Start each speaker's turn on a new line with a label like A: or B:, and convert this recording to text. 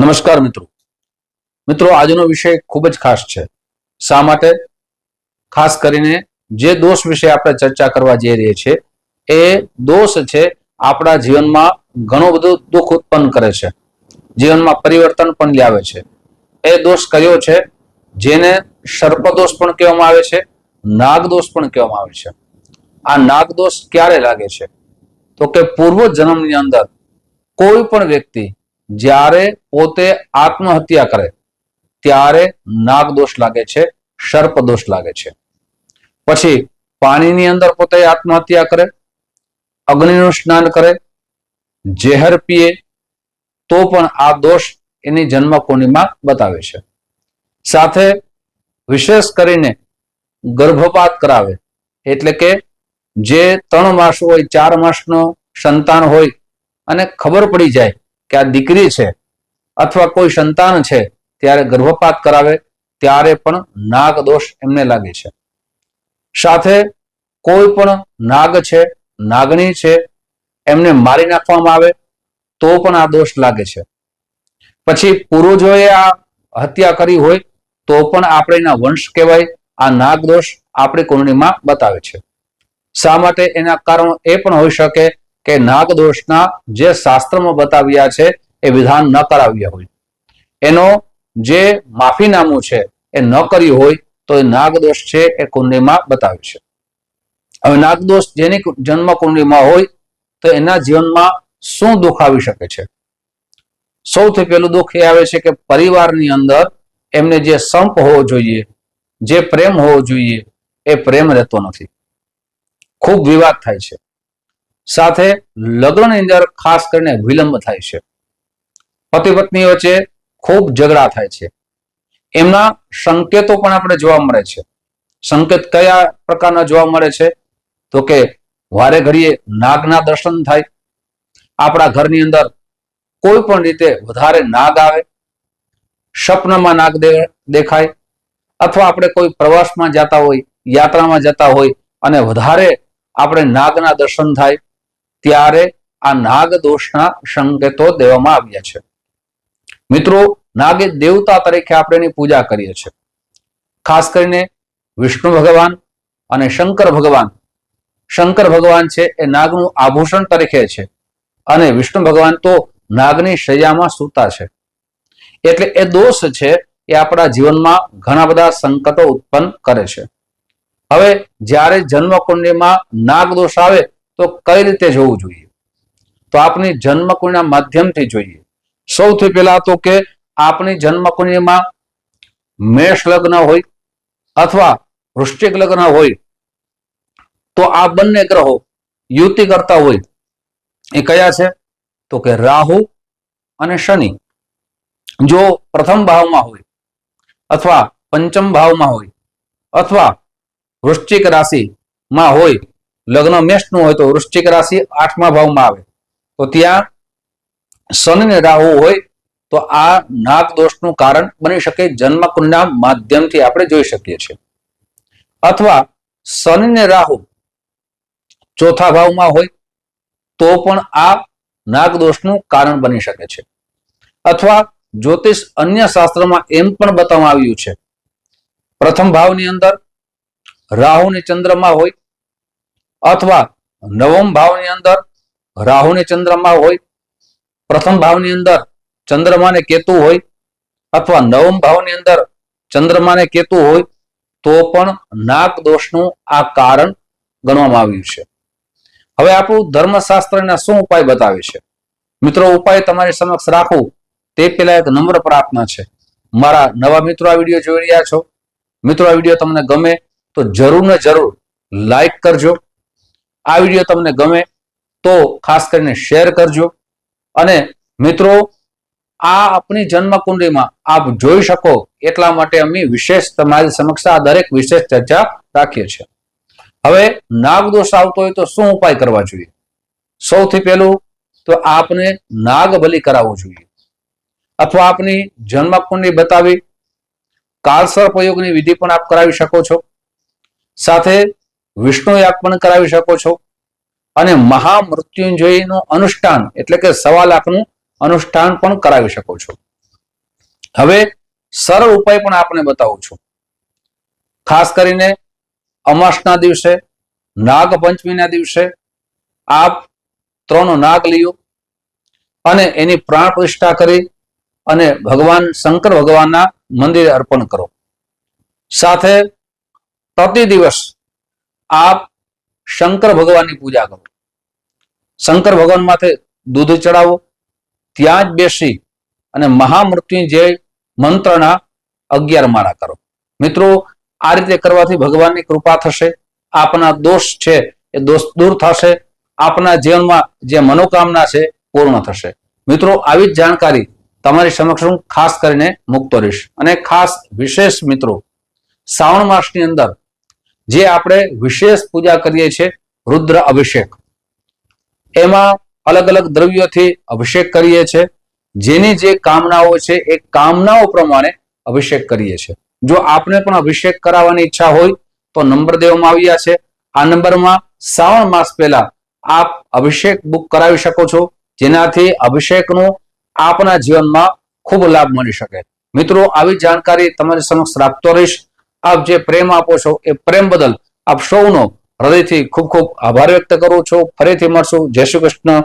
A: નમસ્કાર મિત્રો. મિત્રો, આજનો વિષય ખૂબ જ ખાસ છે. શા માટે? ખાસ કરીને જે દોષ વિશે આપણે ચર્ચા કરવા જઈ રહીએ છીએ, એ દોષ છે આપણા જીવનમાં ઘણો બધો દુઃખ ઉત્પન્ન કરે છે. જીવનમાં પરિવર્તન પણ લાવે છે. એ દોષ કયો છે? જેને સર્પદોષ પણ કહેવામાં આવે છે, નાગદોષ પણ કહેવામાં આવે છે. આ નાગદોષ ક્યારે લાગે છે? તો કે પૂર્વ જન્મની અંદર કોઈ પણ વ્યક્તિ જ્યારે પોતે આત્મહત્યા કરે, ત્યારે નાગ દોષ લાગે છે, સર્પદોષ લાગે છે. પછી પાણીની અંદર પોતે આત્મહત્યા કરે, અગ્નિનું સ્નાન કરે, ઝેર પીએ, તો પણ આ દોષ એની જન્મ કુંડીમાં બતાવે છે. સાથે વિશેષ કરીને ગર્ભપાત કરાવે, એટલે કે જે ત્રણ માસ હોય, ચાર માસનો સંતાન હોય, અને ખબર પડી જાય કે આ દીકરી છે અથવા કોઈ સંતાન છે ત્યારે ગર્ભપાત કરાવે, ત્યારે પણ નાગ દોષ એમને લાગે છે. સાથે કોઈ પણ નાગ છે, નાગણી છે, એમને મારી નાખવામાં આવે, તો પણ આ દોષ લાગે છે. પછી પૂર્વજોએ આ હત્યા કરી હોય, તો પણ આપણે એના વંશ કહેવાય, આ નાગ દોષ આપણી કુંડળીમાં બતાવે છે. શા માટે એના કારણો એ પણ હોઈ શકે કે નાગ દોષના જે શાસ્ત્રમાં બતાવ્યા છે, એ વિધાન ન કરાવ્યા હોય. એનો જે માફીનામું છે, એ ન કર્યું હોય, તો એ નાગદોષ છે, એ કુંડલીમાં બતાવ્યું છે. હવે નાગદોષ જેની જન્મ કુંડલીમાં હોય, તો એના જીવનમાં શું દુઃખ આવી શકે છે? સૌથી પહેલું દુઃખ એ આવે છે કે પરિવારની અંદર એમને જે સંપ હોવો જોઈએ, જે પ્રેમ હોવો જોઈએ, એ પ્રેમ રહેતો નથી. ખૂબ વિવાદ થાય છે. સાથે લગ્નની અંદર ખાસ કરીને વિલંબ થાય છે. પતિ પત્ની વચ્ચે ખૂબ ઝઘડા થાય છે. એમના સંકેતો પણ આપણે જોવા મળે છે. સંકેત કયા પ્રકારના જોવા મળે છે? તો કે વારે ઘડીએ નાગના દર્શન થાય. આપણા ઘરની અંદર કોઈ પણ રીતે વધારે નાગ આવે, સ્વપ્નમાં નાગ દેખાય અથવા આપણે કોઈ પ્રવાસમાં જતા હોય, યાત્રામાં જતા હોય અને વધારે આપણે નાગના દર્શન થાય ત્યારે આ નાગ દોષના સંકેતો દેવામાં આવ્યા છે. મિત્રો, નાગ દેવતા તરીકે આપણે એની પૂજા કરીએ છીએ. ખાસ કરીને વિષ્ણુ ભગવાન અને શંકર ભગવાન. શંકર ભગવાન છે એ નાગનું આભૂષણ તરીકે છે અને વિષ્ણુ ભગવાન તો નાગની શૈયામાં સૂતા છે. એટલે એ દોષ છે એ આપણા જીવનમાં ઘણા બધા સંકટો ઉત્પન્ન કરે છે. હવે જ્યારે જન્મ કુંડળીમાં નાગ દોષ આવે તો કઈ રીતે જોવું જોઈએ? તો આપની જન્મકુંડના માધ્યમથી જોઈએ. સૌથી પહેલા તો કે આપની જન્મકુંડમાં મેષ લગ્ન હોય અથવા વૃશ્ચિક લગ્ન હોય, તો આ બંને ગ્રહો યુતિ કરતા હોય. એ કયા છે? તો કે રાહુ અને શનિ. જો પ્રથમ ભાવમાં હોય અથવા પંચમ ભાવમાં હોય અથવા વૃશ્ચિક રાશિમાં હોય લગ્ન મેષનું હોય તો વૃશ્ચિક રાશિ આઠમા ભાવમાં આવે. તો ત્યાં શનિ ને રાહુ હોય તો આ નાગ દોષનું કારણ બની શકે જન્મ કુંડના માધ્યમથી આપણે જોઈ શકીએ છીએ. અથવા શનિ ને રાહુ ચોથા ભાવમાં હોય તો પણ આ નાગ દોષનું કારણ બની શકે છે. અથવા જ્યોતિષ અન્ય શાસ્ત્રમાં એમ પણ બતાવવામાં આવ્યું છે. પ્રથમ ભાવની અંદર રાહુની ચંદ્રમાં હોય અથવા નવમ ભાવની અંદર રાહુની ચંદ્રમાં હોય, પ્રથમ ભાવની અંદર ચંદ્રમા ને કેતુ હોય, અથવા નવમ ભાવની અંદર ચંદ્રમા ને કેતુ હોય, તો પણ નાક દોષનું આ કારણ ગણવામાં આવ્યું છે. હવે આપણું ધર્મશાસ્ત્રના શું ઉપાય બતાવે છે? મિત્રો, ઉપાય તમારી સમક્ષ રાખવું તે પેલા એક નમ્ર પ્રાર્થના છે. મારા નવા મિત્રો આ વીડિયો જોઈ રહ્યા છો. મિત્રો, આ વીડિયો તમને ગમે તો જરૂર ને જરૂર લાઈક કરજો. આ વીડિયો તમને ગમે તો ખાસ કરીને શેર કરજો. અને મિત્રો, આ આપણી જન્મ કુંડળીમાં આપ જોઈ શકો એટલા માટે અમે વિશેષ તમારી સમક્ષ આ દરેક વિશેષ ચર્ચા રાખીએ છીએ. હવે નાગ દોષ આવતો હોય તો શું ઉપાય કરવા જોઈએ? સૌથી પહેલું તો આપને નાગ બલિ કરાવવું જોઈએ. અથવા આપની જન્મ કુંડળી બતાવી કાળસર્પ યોગની વિધિ પણ આપ કરાવી શકો છો. સાથે વિષ્ણુ યાગ પણ કરાવી શકો છો. અને મહામૃત્યુંજયનું અનુષ્ઠાન, એટલે કે સવા લાખનું અનુષ્ઠાન પણ કરાવી શકો છો. હવે સરળ ઉપાય પણ આપણે બતાવું છું. ખાસ કરીને અમાસના દિવસે નાગ પંચમીના દિવસે આપ ત્રણ નાગ લ્યો અને એની પ્રાણ પ્રતિષ્ઠા કરી અને ભગવાન શંકર ભગવાનના મંદિરે અર્પણ કરો. સાથે પ્રતિ દિવસ આપ શંકર ભગવાનની પૂજા કરો. શંકર ભગવાન માથે દૂધ ચડાવો, ત્યાં જ બેસી અને મહામૃત્યુંજય મંત્રના અગિયાર માળા કરો. મિત્રો, આ રીતે કરવાથી ભગવાનની કૃપા થશે, આપના દોષ છે એ દોષ દૂર થશે, આપના જીવનમાં જે મનોકામના છે પૂર્ણ થશે. મિત્રો, આવી જ જાણકારી તમારી સમક્ષ હું ખાસ કરીને મૂકતો રહીશ. અને ખાસ વિશેષ મિત્રો, શ્રાવણ માસની અંદર જે આપણે વિશેષ પૂજા કરીએ છીએ, રુદ્ર અભિષેક. એમાં અલગ અલગ દ્રવ્યોથી અભિષેક કરીએ છીએ. જેની જે કામનાઓ છે, એ કામનાઓ પ્રમાણે અભિષેક કરીએ છીએ. જો આપને પણ અભિષેક કરાવવાની ઈચ્છા હોય, તો નંબર દેવામાં આવ્યા છે. આ નંબરમાં શ્રાવણ માસ પહેલા આપ અભિષેક બુક કરાવી શકો છો, જેનાથી અભિષેકનો આપના જીવનમાં ખૂબ લાભ મળી શકે. મિત્રો, આવી જાણકારી તમારી સમક્ષ રાખતો રહીશ. આપ જે પ્રેમ આપો છો એ પ્રેમ બદલ આપ સૌનો હૃદયથી ખૂબ ખૂબ આભાર વ્યક્ત કરું છું. ફરીથી મળશું. જય શ્રી કૃષ્ણ.